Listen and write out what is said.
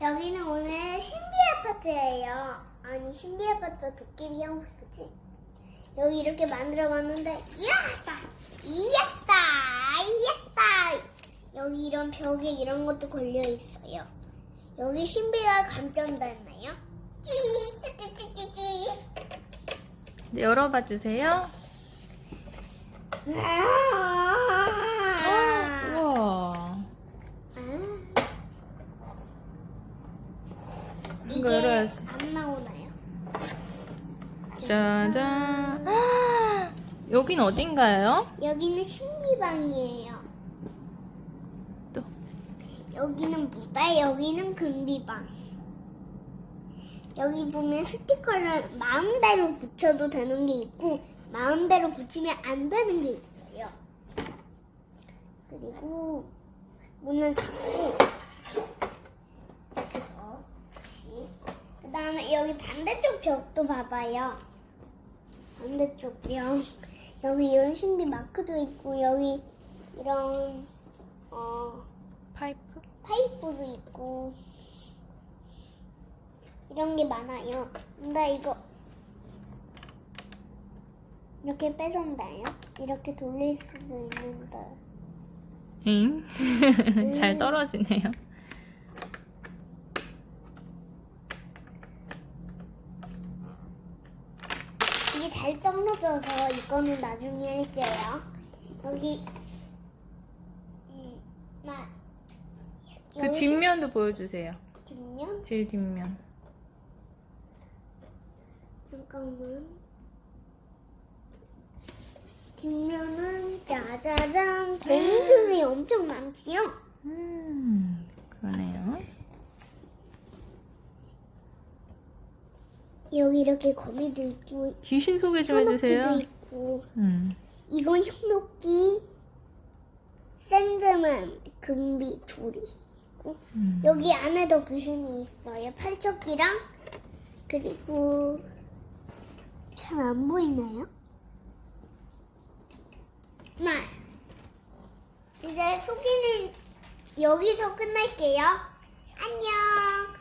여기는 오늘 신비 아파트예요. 아니 신비 아파트 도깨비 하우스지. 여기 이렇게 만들어봤는데 이야다, 이야다, 이야다. 여기 이런 벽에 이런 것도 걸려 있어요. 여기 신비가 감전됐나요? 찌찌찌찌찌. 네, 열어봐 주세요. 이거 이게 열어야지. 안 나오나요? 짜잔. 아, 여긴 어딘가요? 여기는 신비방이에요. 또. 여기는 무다, 여기는 금비방. 여기 보면 스티커를 마음대로 붙여도 되는 게 있고, 마음대로 붙이면 안 되는 게 있어요. 그리고 문을 닫고, 어, 다시. 그 다음에 여기 반대쪽 벽도 봐봐요. 반대쪽 벽. 여기 이런 신비 마크도 있고, 여기 이런, 어, 파이프? 파이프도 있고 이런 게 많아요. 근데 이거 이렇게 빼준다요? 이렇게 돌릴 수도 있는데 잉? 잘 떨어지네요. 이게 잘 떨어져서 이거는 나중에 할게요. 여기 음, 나 그 여기 뒷면도 보여주세요. 뒷면 제일 뒷면. 잠깐만. 뒷면은 짜자잔 거미줄이 엄청 많지요? 음, 그러네요. 여기 이렇게 거미도 있고 귀신 소개 좀 해주세요. 있고 음. 이건 현옥기 샌드맨 금비 둘이 있고 음. 여기 안에도 귀신이 있어요 팔척기랑 그리고 잘 안 보이나요? 네 이제 소개는 여기서 끝낼게요 안녕